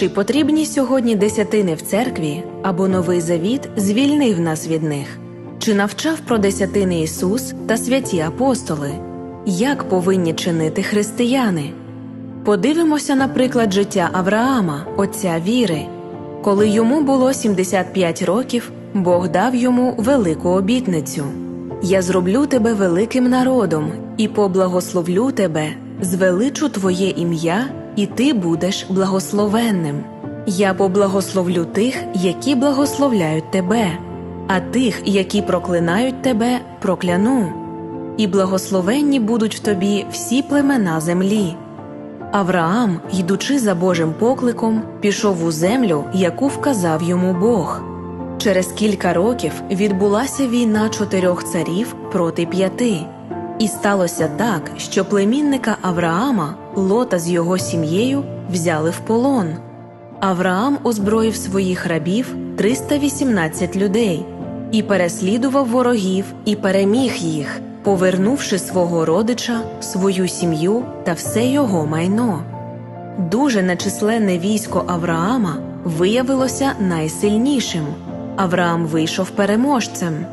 Чи потрібні сьогодні десятини в церкві або новий завіт звільнив нас від них? Чи навчав про десятини Ісус та святі апостоли? Як повинні чинити християни? Подивимося, наприклад, життя Авраама, отця віри. Коли йому було 75 років, Бог дав йому велику обітницю: Я зроблю тебе великим народом і поблагословлю тебе, звеличу твоє ім'я, і ти будеш благословенним. Я поблагословлю тих, які благословляють тебе, а тих, які проклинають тебе, прокляну. І благословенні будуть в тобі всі племена землі. Авраам, йдучи за Божим покликом, пішов у землю, яку вказав йому Бог. Через кілька років відбулася війна чотирьох царів проти п'яти, і сталося так, що племінника Авраама, Лота з його сім'єю, взяли в полон. Авраам озброїв своїх рабів 318 людей і переслідував ворогів і переміг їх, повернувши свого родича, свою сім'ю та все його майно. Дуже нечисленне військо Авраама виявилося найсильнішим. Авраам вийшов переможцем.